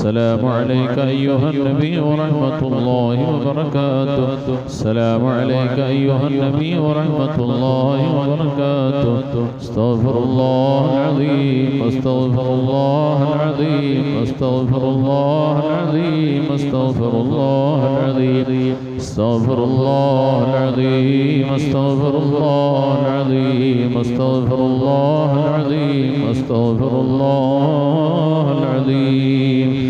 السلام عليك أيها النبي ورحمة الله وبركاته. السلام عليك أيها النبي ورحمة الله وبركاته. استغفر الله العظيم استغفر الله العظيم استغفر الله العظيم استغفر الله العظيم. استغفر الله العظيم استغفر الله العظيم استغفر الله العظيم استغفر الله العظيم.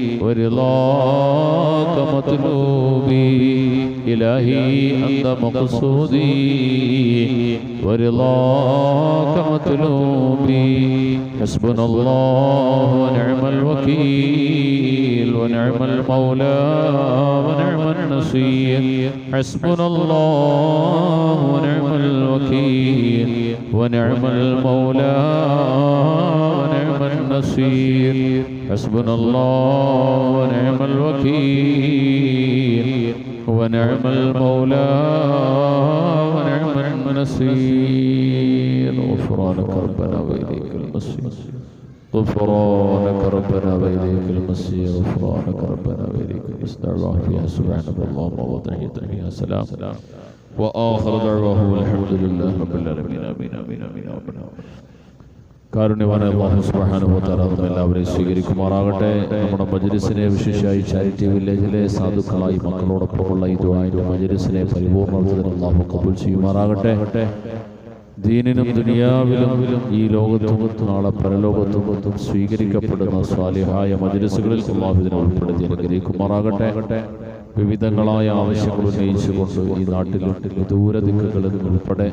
ورضاك مطلوبي إلهي أنت مقصودي ورضاك مطلوبي حسبنا الله ونعم الوكيل ونعم المولى ونعم النصير حسبنا الله ونعم الوكيل ونعم المولى ونعم النصير حسبنا الله ونعم الوكيل. ونعم المولى ونعم النصير غفرانك ربنا وإليك المصير. غفرانك ربنا وإليك المصير. غفرانك ربنا وإليك المصير. فيها سبحانك اللهم وتحية فيها سلام. وآخر دعواه الحمد لله رب العالمين. آمين آمين آمين آمين. കാരുണ്യവാന അള്ളാഹു സുബ്ഹാനഹു വതആല നമ്മെ എല്ലാവരെയും സ്വീകരിക്കുമാറാകട്ടെ. നമ്മുടെ മജ്ലിസിനെ വിശേഷമായി ചാരിറ്റി വില്ലേജിലെ സാധുക്കളായി മക്കളോടൊപ്പമുള്ള ഈ ദുആയുടെ മജ്ലിസിനെ പരിപൂർണതയിൽ ചെയ്യുമാറാകട്ടെ. ദീനിനും ദുനിയാവിലും ഈ ലോകത്തും നാളെ പരലോകത്തും സ്വീകരിക്കപ്പെടുന്ന സ്വാലിഹായ മജ്ലിസുകളിൽ അള്ളാഹു ഇതിനെ ഉൾപ്പെടുത്തി അനുഗ്രഹിക്കുമാറാകട്ടെ. വിവിധങ്ങളായ ആവശ്യങ്ങൾ ഉന്നയിച്ചുകൊണ്ട് ഈ നാട്ടിലും ദൂരദിക്കുകളിൽ ഉൾപ്പെടെ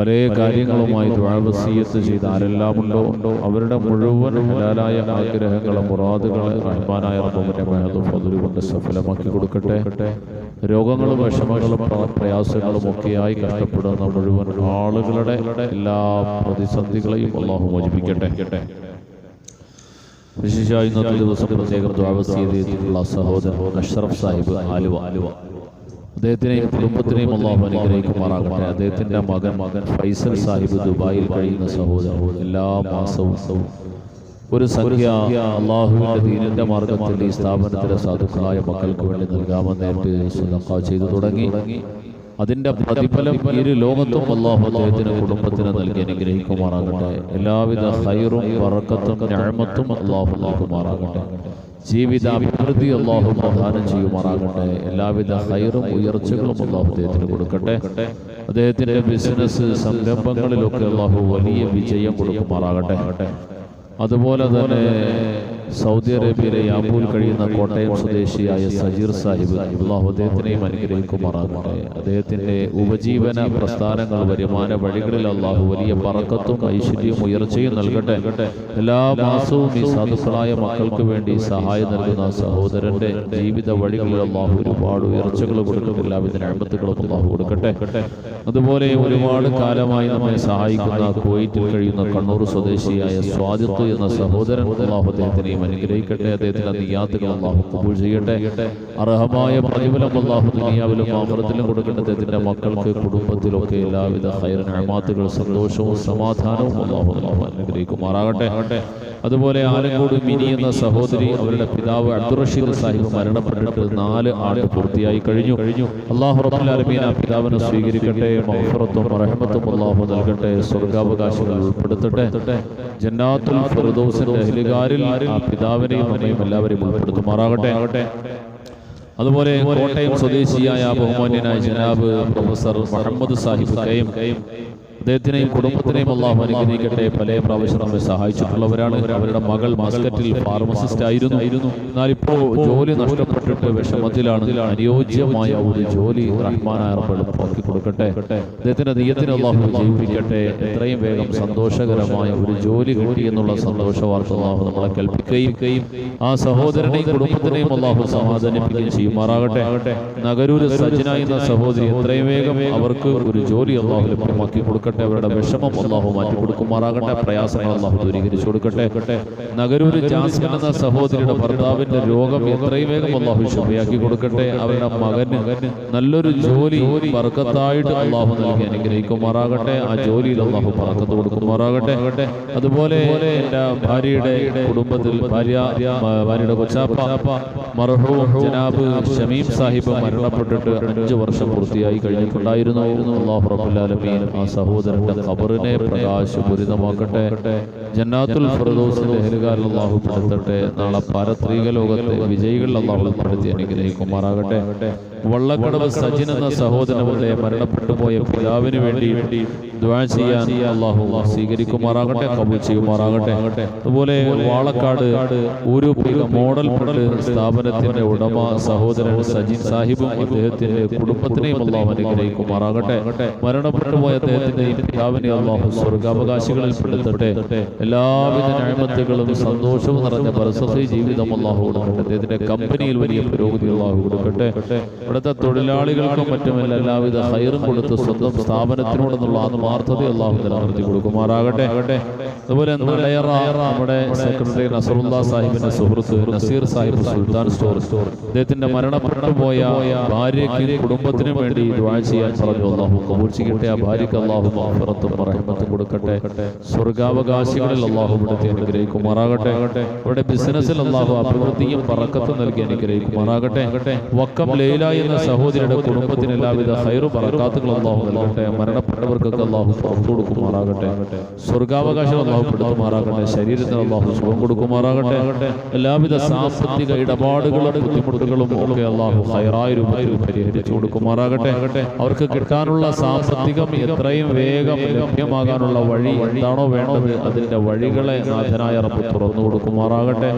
പല കാര്യങ്ങളുമായി ദ്വാവസീയത്ത് ചെയ്ത് ആരെല്ലാം ഉണ്ടോ ഉണ്ടോ അവരുടെ മുഴുവൻ ഹലാലായ ആഗ്രഹങ്ങളെ മുറാദുകളെ റഹ്മാനായ റബ്ബിന്റെ മഹദും ഫضل കൊണ്ട് സഫലമാക്കി കൊടുക്കട്ടെ. രോഗങ്ങളും വിഷമങ്ങളും പ്ര- പ്രയാസങ്ങളും ഒക്കെയായി കഷ്ടപ്പെടുന്ന മുഴുവൻ ആളുകളുടെ എല്ലാ പ്രതിസന്ധികളെയും അള്ളാഹു മോചിപ്പിക്കട്ടെ. വിശേഷമായി ഇന്നത്തെ ദിവസം പ്രത്യേകം ദ്വാവസീയതയിലുള്ള സഹോദരൻ അഷ്റഫ് സാഹിബ് ആലുവ ആലുവ അദ്ദേഹത്തിനെയും കുടുംബത്തിനെയും അള്ളാഹു അനുഗ്രഹിക്കുമാറാകട്ടെ. അദ്ദേഹത്തിന്റെ മകൻ മകൻ ഫൈസൽ സാഹിബ് ദുബായിൽ കഴിയുന്ന സഹോദരൻ. എല്ലാ മാസവും ഒരു സംഖ്യ അള്ളാഹുവിന്റെ ദീനിന്റെ മാർഗത്തിൽ ഈ സ്ഥാപനത്തിലെ സാധുക്കളായ മക്കൾക്ക് വേണ്ടി നൽകാമെന്നേറ്റ് സ്വതക്ക ചെയ്തു തുടങ്ങി. അതിന്റെ പ്രതിഫലം ഇരു ലോകത്തും അള്ളാഹു അദ്ദേഹത്തിന് കുടുംബത്തിന് നൽകി അനുഗ്രഹിക്കുമാറാകട്ടെ. എല്ലാവിധ ഹൈറും വറക്കത്തും ഞാമത്തും അള്ളാഹു നൽകുമാറാകട്ടെ. ജീവിത അഭിവൃദ്ധി അള്ളാഹു പ്രധാനം ചെയ്യുമാറാകട്ടെ. എല്ലാവിധ ഹൈറും ഉയർച്ചകളും അള്ളാഹു അദ്ദേഹത്തിന് കൊടുക്കട്ടെ. അദ്ദേഹത്തിന്റെ ബിസിനസ് സംരംഭങ്ങളിലൊക്കെ അള്ളാഹു വലിയ വിജയം കൊടുക്കുമാറാകട്ടെ. അതുപോലെ തന്നെ സൗദി അറേബ്യയിലെ യാബൂൽ കഴിയുന്ന കോട്ടയം സ്വദേശിയായ സജീർ സാഹിബ് അള്ളാഹു അദ്ദേഹത്തിനെയും അനുഗ്രഹിക്കുമാറാകട്ടെ. അദ്ദേഹത്തിന്റെ ഉപജീവന പ്രസ്ഥാനങ്ങൾ വരുമാന വഴികളിൽ അള്ളാഹു വലിയ പറക്കത്തും ഐശ്വര്യവും ഉയർച്ചയും നൽകട്ടെ. എല്ലാ മാസവും ഈ സാധുക്കളായ മക്കൾക്ക് വേണ്ടി സഹായം നൽകുന്ന സഹോദരന്റെ ജീവിത വഴികളിൽ അള്ളാഹു ഒരുപാട് ഉയർച്ചകൾ കൊടുക്കും എല്ലാവിധ അമ്പത്തുകളും അള്ളാഹു കൊടുക്കട്ടെ. അതുപോലെ ഒരുപാട് കാലമായി നമ്മെ സഹായിക്കുന്ന കുവൈറ്റിൽ കഴിയുന്ന കണ്ണൂർ സ്വദേശിയായ സ്വാദിത്വ എന്ന സഹോദരൻ അള്ളാഹു അദ്ദേഹത്തിനെയും അനുഗ്രഹിക്കട്ടെ. അദ്ദേഹത്തിന്റെ നിയാത്തുകൾ അള്ളാഹു കബൂൾ ചെയ്യട്ടെ. അർഹമായ പ്രതിഫലം അള്ളാഹു ദുനിയാവിലും ആമറത്തിലും കൊടുക്കട്ടെ. അദ്ദേഹത്തിന്റെ മക്കൾക്ക് കുടുംബത്തിലൊക്കെ എല്ലാവിധ ഹൈറനാമാത്തുകൾ സന്തോഷവും സമാധാനവും അള്ളാഹു അള്ളാഹു അനുഗ്രഹിക്കുമാറാകട്ടെ. അതുപോലെ ആലങ്കോട് മിനി എന്ന സഹോദരി അവരുടെ പിതാവ് അബ്ദുറഷീദ് സാഹിബ് മരണപ്പെട്ടിട്ട് നാല് ആണ്ട് പൂർത്തിയായി കഴിഞ്ഞു. കഴിഞ്ഞു അള്ളാഹു റബ്ബുൽ ആലമീൻ ആ പിതാവിനെ സ്വീകരിക്കട്ടെ. മഹഫറത്തും റഹമത്തും അള്ളാഹു നൽകട്ടെ. സ്വർഗാവകാശങ്ങൾ ഉൾപ്പെടുത്തട്ടെ. ജന്നാത്തുൽ ഫിർദൗസിന്റെ അഹ്ലുകാരിൽ ആ പിതാവിനെയും അമ്മയും എല്ലാവരെയും ഉൾപ്പെടുത്തുമാറാകട്ടെ. അതുപോലെ കോട്ടയം സ്വദേശിയായ ബഹുമാന്യനായ ജനാബ് പ്രൊഫസർ മുഹമ്മദ് സാഹിബ് കയും അദ്ദേഹത്തിനെയും കുടുംബത്തിനെയും അള്ളാഹു അനുഗ്രഹിക്കട്ടെ. പല പ്രാവശ്യം നമ്മെ സഹായിച്ചിട്ടുള്ളവരാണ്. അവരുടെ മകൾ മസ്കറ്റിൽ ഫാർമസിസ്റ്റ് ആയിരുന്നു. എന്നാൽ ഇപ്പോൾ ജോലി നഷ്ടപ്പെട്ടിട്ട് വിഷമത്തിലാണ്. അനുയോജ്യമായ ഒരു ജോലി റഹ്മാനായ റബ്ബ് കൊടുക്കട്ടെ. അദ്ദേഹത്തിന്റെ നീയത്തിന് അള്ളാഹു ജീവിപ്പിക്കട്ടെ. എത്രയും വേഗം സന്തോഷകരമായ ഒരു ജോലി കിട്ടി എന്നുള്ള സന്തോഷ വാർത്ത അള്ളാഹു നമ്മളെ കേൾപ്പിക്കുകയും ആ സഹോദരനെയും കുടുംബത്തിനെയും അള്ളാഹു സമാധാനിപ്പിക്കുകയും ചെയ്യുമാറാകട്ടെ. നഗരൂര് സജ്ജന എന്ന സഹോദരി എത്രയും വേഗം അവർക്ക് ഒരു ജോലി അള്ളാഹു ലഭ്യമാക്കി കൊടുക്കട്ടെ. കൊടുക്കട്ടെ അവരുടെ വിഷമം അള്ളാഹു മാറ്റി കൊടുക്കുമാറാകട്ടെ പ്രയാസങ്ങൾ അള്ളാഹു ദൂരീകരിച്ചു കൊടുക്കട്ടെ. നഗരൂര് ജാസ്മിൻ എന്ന സഹോദരിയുടെ ഭർത്താവിന്റെ രോഗം എത്രയും വേഗം അള്ളാഹു ശുഭയാക്കി കൊടുക്കട്ടെ. അവരുടെ മകന് നല്ലൊരു ജോലി ബർക്കത്തായിട്ട് അള്ളാഹു നൽകി അനുഗ്രഹിക്കുമാറാകട്ടെ. ആ ജോലിയിൽ അള്ളാഹു പറക്കത്ത് കൊടുക്കുമാറാകട്ടെ. അതുപോലെ എന്റെ ഭാര്യയുടെ കുടുംബത്തിൽ ഭാര്യ ഭാര്യയുടെ കൊച്ചാപ്പ മർഹൂം ജനാബ് ഷമീം സാഹിബ് മരണപ്പെട്ടിട്ട് അഞ്ച് വർഷം പൂർത്തിയായി കഴിഞ്ഞിട്ടുണ്ടായിരുന്നു. അള്ളാഹു ആ സഹോദരന്റെ ഖബറിനെ പ്രകാശപൂരിതമാക്കട്ടെ. ജന്നാത്തുൽ ഫിറദോസിന്റെ ഹെലുകാരിൽ അള്ളാഹു പെടുത്തട്ടെ നാളെ പാരത്രിക ലോകത്തെ വിജയികളിൽ അള്ളാഹു ഉൾപ്പെടുത്തി അനുഗ്രഹിക്കുമാറാകട്ടെ. വള്ളക്കടവ് സജിൻ എന്ന സഹോദരന്റെ മരണപ്പെട്ടു പോയ പിതാവിന് വേണ്ടി ചെയ്യാൻ അള്ളാഹു സ്വീകരിക്കുമാറാകട്ടെ കബൂൽ ചെയ്യുമാറാകട്ടെ. അതുപോലെ വാളക്കാട് ഒരു മോഡൽ മോഡൽ സ്ഥാപനത്തിന്റെ ഉടമ സഹോദരൻ സജിൻ സാഹിബും അദ്ദേഹത്തിന്റെ കുടുംബത്തിനെയും അള്ളാഹു അനുഗ്രഹിക്കുമാറാകട്ടെ. മരണപ്പെട്ടു പോയ അദ്ദേഹത്തിന്റെ പിതാവിനെ അള്ളാഹു സ്വർഗാവകാശികളിൽ പെടുത്തട്ടെ. എല്ലാവിധ ഞാമത്തുകളും സന്തോഷവും നിറഞ്ഞ പരസ്യ ജീവിതം അള്ളാഹു കൊടുക്കട്ടെ. അദ്ദേഹത്തിന്റെ കമ്പനിയിൽ വലിയ പുരോഗതി അള്ളാഹു കൊടുക്കട്ടെ. ഇവിടുത്തെ തൊഴിലാളികൾക്കും മറ്റുമല്ല എല്ലാവിധ ഹൈറും കൊടുത്ത് സ്വന്തം സ്ഥാപനത്തിനോടെന്നുള്ള ആത്മാർത്ഥത അള്ളാഹു നിലനിർത്തി കൊടുക്കുമാറാകട്ടെ. അതുപോലെ നടയറ നമ്മുടെ സെക്രട്ടറി നസറുല്ലാ സാഹിബിന്റെ സുഹൃത്ത് നസീർ സാഹിബ് സുൽത്താൻ സ്റ്റോർ. അദ്ദേഹത്തിന്റെ മരണപ്പെട്ടു പോയ ഭാര്യയ്ക്ക് കുടുംബത്തിനും വേണ്ടി ദ്വാ ചെയ്യാൻ പറഞ്ഞു. അള്ളാഹു കബൂൽ ചെയ്യട്ടെ. ആ ഭാര്യയ്ക്ക് അള്ളാഹു മാഫിറത്തും റഹ്മത്തും കൊടുക്കട്ടെ. സ്വർഗാവകാശികളിൽ അള്ളാഹു ഇവിടുത്തെ അനുഗ്രഹിക്കുമാറാകട്ടെ. ഇവിടെ ബിസിനസ്സിൽ അള്ളാഹു അഭിവൃദ്ധിയും പറക്കത്തും നൽകി അനുഗ്രഹിക്കുമാറാകട്ടെ. വക്കം ലൈല എന്ന സഹോദരിയുടെ കുടുംബത്തിന് എല്ലാവിധ ഹൈറു പറക്കാത്തുകൾ അള്ളാഹു നൽകട്ടെ. മരണപ്പെട്ടവർക്കൊക്കെ അള്ളാഹു പുറത്തു കൊടുക്കുമാറാകട്ടെ സ്വർഗാവകാശം അള്ളാഹു പെടുത്തുമാറാകട്ടെ. ശരീരത്തിന് അള്ളാഹു സുഖം കൊടുക്കുമാറാകട്ടെ. എല്ലാവിധ സാമ്പത്തിക ഇടപാടുകളും ബുദ്ധിമുട്ടുകളും ഒക്കെ അള്ളാഹു ഹൈറായ രൂപത്തിൽ പരിഹരിച്ചു കൊടുക്കുമാറാകട്ടെ. അവർക്ക് കിട്ടാനുള്ള സാമ്പത്തികം എത്രയും വേഗം ലഭ്യമാകാനുള്ള വഴി എന്താണോ വേണ്ടത് അതിന്റെ വഴികളെ നാഥനായ റബ്ബ് തുറന്നു കൊടുക്കുമാറാകട്ടെ.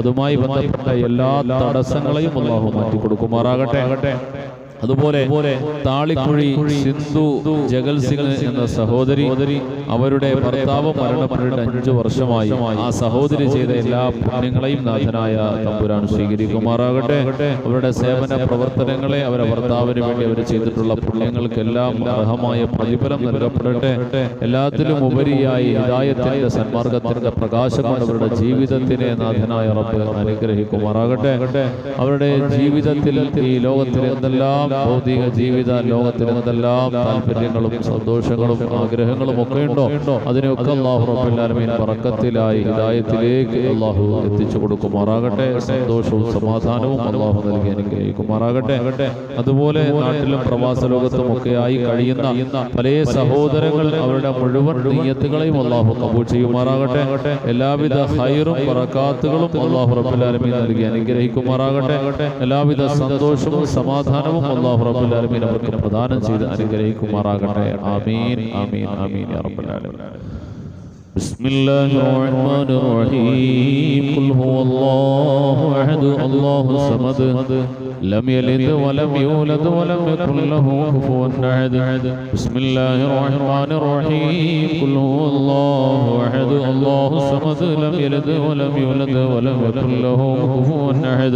അതുമായി ബന്ധപ്പെട്ട എല്ലാ തടസ്സങ്ങളെയും അള്ളാഹു മാറ്റി കൊടുക്കുമാറാകട്ടെ അതുപോലെ താളിക്കുഴി സിന്ധു ജഗൽ സിംഗ് എന്ന സഹോദരി അവരുടെ ഭർത്താവ് മരണപ്പെട്ടിട്ട് അഞ്ചു വർഷമായി. ആ സഹോദരി ചെയ്ത എല്ലാ പുണ്യങ്ങളെയും നാഥനായ തമ്പുരാൻ സ്വീകരിക്കുമാറാകട്ടെ. അവരുടെ സേവന പ്രവർത്തനങ്ങളെ അവരെ ഭർത്താവിന് വേണ്ടി അവർ ചെയ്തിട്ടുള്ള പുണ്യങ്ങൾക്കെല്ലാം അർഹമായ പ്രതിഫലം നൽകപ്പെടട്ടെ. എല്ലാത്തിലും ഉപരിയായി ഹിദായത്തിന്റെ സന്മാർഗത്തിന്റെ പ്രകാശം കൊണ്ട് അവരുടെ ജീവിതത്തിനെ നാഥനായ റബ്ബ് അനുഗ്രഹിക്കുമാറാകട്ടെ. അവരുടെ ജീവിതത്തിൽ ഈ ലോകത്തിൽ എന്തെല്ലാം ഭൗതിക ജീവിത ലോകത്തിൽ എന്തെല്ലാം താല്പര്യങ്ങളും സന്തോഷങ്ങളും ആഗ്രഹങ്ങളും ഒക്കെ ഉണ്ടോ? അതിനൊക്കെ അള്ളാഹു റബ്ബുല്ലാലമീൻ പറക്കത്തിലായി ഹിദായത്തിലേക്ക് അള്ളാഹു എത്തിച്ചു കൊടുക്കുമാറാകട്ടെ. സന്തോഷവും സമാധാനവും അള്ളാഹു നൽകി അനുഗ്രഹിക്കുമാറാകട്ടെ. അതുപോലെ നാട്ടിലും പ്രവാസ ലോകത്തും ഒക്കെ ആയി കഴിയുന്ന പല സഹോദരങ്ങൾ അവരുടെ മുഴുവൻ നീയത്തുകളെയും അള്ളാഹു കബൂൾ ചെയ്യുമാറാകട്ടെ. എല്ലാവിധ ഹൈറും പറക്കാത്തുകളും അള്ളാഹു റബ്ബുല്ലാലമീൻ നൽകി അനുഗ്രഹിക്കുമാറാകട്ടെ. എല്ലാവിധ സന്തോഷവും സമാധാനവും അള്ളാഹു റബ്ബുൽ ആലമീൻ അവർക്ക് പ്രദാനം ചെയ്ത് അനുഗ്രഹിക്കുമാറാകട്ടെ ആമീൻ ആമീൻ ആമീൻ യാ റബ്ബൽ ആലമീൻ بسم الله الرحمن الرحيم قل هو الله احد الله الصمد لم يلد ولم يولد ولم يكن له كفوا احد بسم الله الرحمن الرحيم قل هو الله احد الله الصمد لم يلد ولم يولد ولم يكن له كفوا احد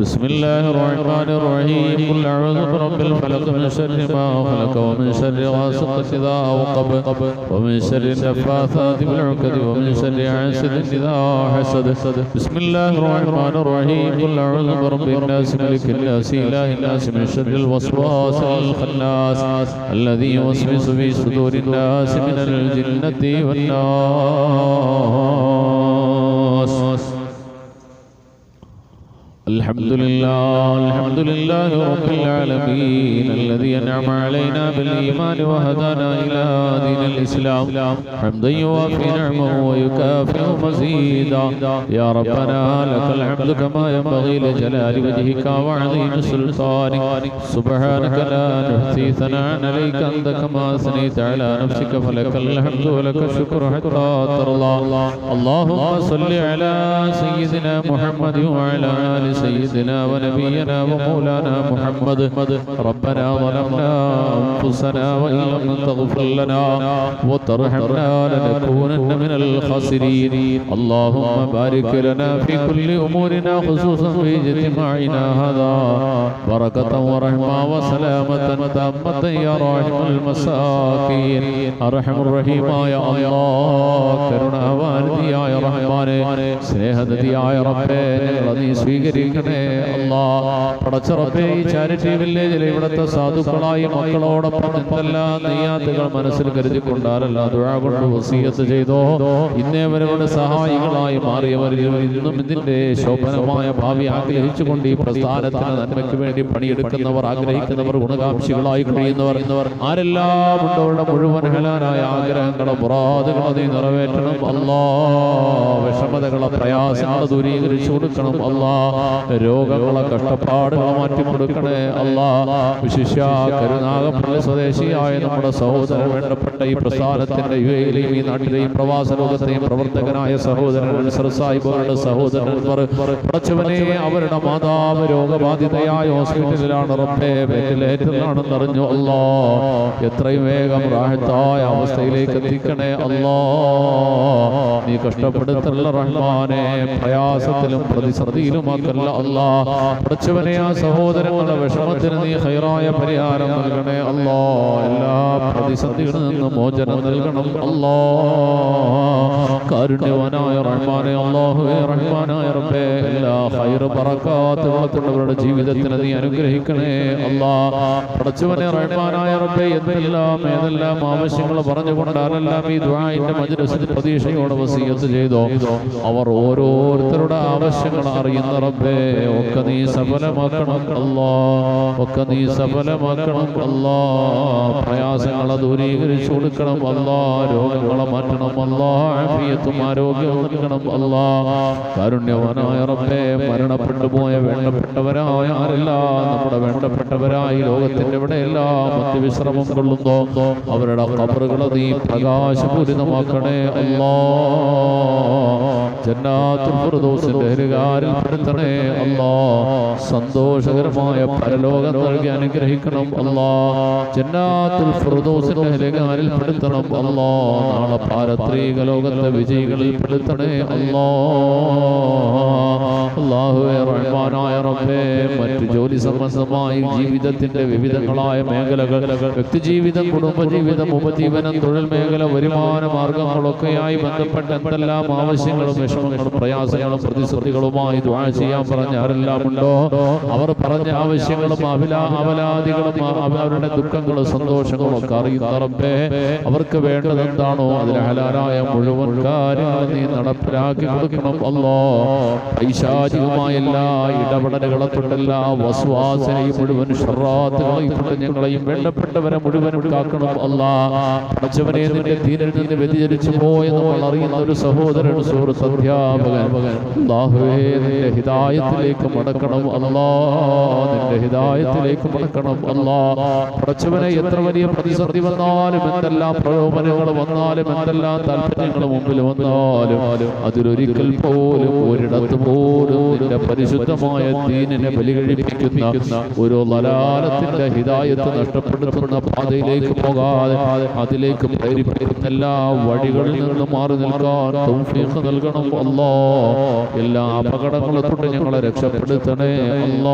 بسم الله الرحمن الرحيم. قل أعوذ برب الفلق من شر ما خلق ومن شر غاسق إذا وقب ومن شر النفاثات بالعقد ومن شر حاسد إذا حسد. بسم الله الرحمن الرحيم. قل أعوذ برب الناس ملك الناس إله الناس من شر الوسواس الخناس الذي يوسوس في صدور الناس من الجنة والناس الحمد لله الحمد لله رب العالمين الذي أنعم علينا بالإيمان وهدانا إلى دين الإسلام. حمدا يوافي نعمه ويكافئ مزيدا. يا ربنا لك الحمد كما ينبغي لجلال وجهك وعظيم سلطانك. سبحانك لا نحصي ثناء عليك أنت كما أثنيت على نفسك فلك الحمد ولك الشكر حتى ترضى. اللهم صل على سيدنا محمد وعلى آل سيدنا ونبينا ومولانا محمد ربنا ظلمنا أنفسنا وإن لم تغفر لنا وترحمنا لنكونن من الخاسرين اللهم بارك لنا في كل أمورنا خصوصا في اجتماعنا هذا بركة ورحمة وسلامة تامة يا راحم المساكين أرحم الرحيم يا الله കരുണാവാനിധിയായ റഹ്മാനെ സ്നേഹനിധിയായ റബ്ബേ ഞങ്ങളെ നീ സ്വീകരിക്കണേ അല്ലാ പടച്ച റബ്ബേ ഈ ചാരിറ്റി വില്ലേജിൽ ഇവിടുത്തെ സാധുക്കളായി മക്കളോടൊപ്പം എന്തെല്ലാം നെയ്യാത്തുകൾ മനസ്സിൽ കരുതിക്കൊണ്ടാലല്ല ദുഴ കൊണ്ട് വസീയത്ത് ചെയ്തോ. ഇന്നേവരവരുടെ സഹായികളായി മാറിയവർ ഇന്നും ഇതിന്റെ ശോഭനമായ ഭാവി ആഗ്രഹിച്ചുകൊണ്ട് ഈ പ്രസ്ഥാനത്തിന് നന്മയ്ക്ക് വേണ്ടി പണിയെടുക്കുന്നവർ ആഗ്രഹിക്കുന്നവർ ഗുണകാംക്ഷികളായി കഴിയുന്നവർ എന്നവർ ആരെല്ലാം ഉണ്ടവരുടെ മുഴുവൻ ഹലാനായ ആഗ്രഹങ്ങളും മുറാദുകളെ നീ നിറവേറ്റണം. അല്ലാ വിഷമതകളെ പ്രയാസങ്ങളെ ദൂരീകരിച്ചു കൊടുക്കണം. അല്ലാ രോഗങ്ങളെ കഷ്ടപ്പാടുകളെ മാറ്റി കൊടുക്കണേ അല്ലാ വിശിഷ്യ കരുനാഗപ്പള്ളി സ്വദേശിയായ നമ്മുടെ സഹോദരൻ വേണ്ടപ്പെട്ട ഈ പ്രസ്ഥാനത്തിന്റെ യു എയിലെയും ഈ നാട്ടിലെയും പ്രവാസ ലോകത്തെയും പ്രവർത്തകനായ സഹോദരൻ അൻസർ സാഹിബുകളുടെ സഹോദരൻ പടച്ചവനെ അവരുടെ മാതാവ് രോഗബാധിതയായ ഹോസ്പിറ്റലിലാണ് റബ്ബേ വെന്റിലേറ്ററിലാണെന്ന് അറിഞ്ഞു. അല്ലോ എത്രയും വേഗം റാഹത്തായ അവസ്ഥയിലേക്ക് എത്തിക്കണേ. അല്ലോ നീ കഷ്ടപ്പെടുത്തുള്ള റഹ്മാനെ പ്രയാസത്തിലും പ്രതിസന്ധിയിലുമാക്കല്ല. അല്ലാ പടച്ചവനെ ആ സഹോദരങ്ങളുടെ വിഷമത്തിന് നീ ഹൈറായ പരിഹാരം നൽകണേ. അല്ലോ എല്ലാ പ്രതിസന്ധികളിൽ നിന്നും മോചനം നൽകണം. അല്ലോ കാരുണ്യവാനായ റഹ്മാനെ അള്ളാഹുവേ റഹ്മാനായ റബ്ബേ എല്ലാ ഹൈറ് പറക്കാത്തുള്ളവരുടെ ജീവിതത്തിന് നീ അനുഗ്രഹിക്കണേ. അല്ലാ പടച്ചവനെ റഹ്മാനായ റബ്ബേ എന്തെല്ലാം ഏതെല്ലാം ആവശ്യങ്ങൾ പറഞ്ഞുകൊണ്ടാലെല്ലാം ഈ ദ്വായിന്റെ മജ്ലിസിൽ പ്രതീക്ഷയോടെ വസീയത്ത് ചെയ്തോ? അവർ ഓരോരുത്തരുടെ ആവശ്യങ്ങൾ അറിയുന്ന റബ്ബേ ഒക്കെ നീ സഫലമാക്കണം. അല്ലാ ഒക്കെ നീ സഫലമാക്കണം അല്ലാ പ്രയാസങ്ങളെ ദൂരീകരിച്ചു കൊടുക്കണം അല്ലാ രോഗങ്ങളെ മാറ്റണം അല്ലാ ആഫിയത്തും ആരോഗ്യവും നൽകണം അല്ലാ കാരുണ്യവാനായ റബ്ബേ മരണപ്പെട്ടു പോയ വേണ്ടപ്പെട്ടവരായ ആരെല്ലാം? നമ്മുടെ വേണ്ടപ്പെട്ടവരായി ലോകത്തിന്റെ എവിടെയെല്ലാം മധ്യവിശ്രമം കൊള്ളുന്നോ. അവരുടെ കബറുകളെ നീ പ്രകാശപൂരിതമാക്കണേ അല്ലാ. ജന്നാത്തുൽ ഫിർദൗസിന്റെ ഹരികാരിൽ പെടുത്തണേ അല്ലാ. സന്തോഷകരമായ പരലോകം നൽകി അനുഗ്രഹിക്കണം. അല്ലാ ജന്നാത്തുൽ ഫിർദൗസിന്റെ ഹരികാരിൽ പെടുത്തണം. അല്ലാ നാളെ പാരത്രീക ലോകത്തെ വിജയികളിൽ പെടുത്തണേ. അല്ലാ അല്ലാഹുവേ റഹ്മാനായ റബ്ബേ മറ്റു ജോലി സംബന്ധമായി ജീവിതത്തിന്റെ വിവിധങ്ങളായ മേഖലകൾ വ്യക്തിജീവിതം കുടുംബജീവിതം ഉപജീവനം തൊഴിൽ മേഖല വരുമാന മാർഗങ്ങളൊക്കെയായി ബന്ധപ്പെട്ട എന്തെല്ലാം ആവശ്യങ്ങളും വിഷമങ്ങളും പ്രയാസങ്ങളും പ്രതിസന്ധികളുമായി ദ്വാ ചെയ്യാൻ പറഞ്ഞ ആരെല്ലാം ഉണ്ടോ അവർ പറഞ്ഞ ആവശ്യങ്ങളും അഭിലാ അവലാദികളും അവ- അവരുടെ ദുഃഖങ്ങളും സന്തോഷങ്ങളും ഒക്കെ അറിയുന്ന റബ്ബേ അവർക്ക് വേണ്ടത് എന്താണോ അതിൽ ഹലാലായ മുഴുവൻ നീ നടപ്പിലാക്കി കൊടുക്കണം. അല്ലോ പൈശാചികമായ എല്ലാ ഇടപെടലുകളെ തൊട്ടെല്ലാ മുഴുവൻ ഞങ്ങളെയും വേണ്ടപ്പെട്ടവരെ മുഴുവൻ കാക്കണം. അല്ലാ പച്ചവനെ നിന്റെ തീരിൽ നിന്ന് വ്യതിചരിച്ചു നമ്മൾ അറിയുന്ന ഒരു സഹോദരൻ സുഹൃത്ത് അധ്യാപകൻ. അല്ലാഹുവേ നിന്റെ ഹിദായത്തിലേക്ക് മടക്കണം. അല്ലാ നിന്റെ ഹിദായത്തിലേക്ക് മടക്കണം അല്ലാ പടച്ചവനെ എത്ര വലിയ പ്രതിസന്ധി വന്നാലും എന്തെല്ലാം പ്രലോഭനങ്ങൾ വന്നാലും എന്തെല്ലാം താല്പര്യങ്ങൾ മുമ്പിൽ വന്നാലും അതിലൊരിക്കൽ പോലും ഒരിടത്ത് പോലും നിന്റെ പരിശുദ്ധമായ ദീനിനെ ബലികഴിപ്പിക്കുന്ന ഒരു ലലാലത്തിന്റെ ഹിദായത്ത് നഷ്ടപ്പെടുത്തുന്ന പാതയിലേക്ക് പോകാതെ അതിലേക്ക് പ്രേരിപ്പിക്കുന്ന എല്ലാ വഴികളിൽ നിന്ന് മാറി നിൽക്കാൻ നൽകണം. അല്ലോ എല്ലാ അപകടങ്ങളെ തൊട്ട് ഞങ്ങളെ രക്ഷപ്പെടുത്തണേ. അല്ലാ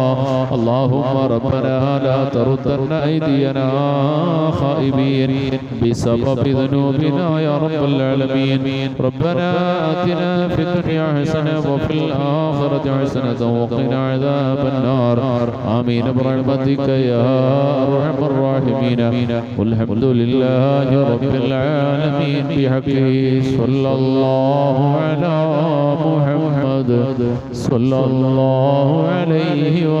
اللهم ربنا لا تردن أيدينا خائبين بسبب ذنوبنا يا رب العالمين. ربنا آتنا في الدنيا حسنة وفي الآخرة حسنة وقنا عذاب النار. آمين برحمتك يا أرحم الراحمين. والحمد لله رب العالمين. بحقه صلى الله على محمد. صلى الله عليه وسلم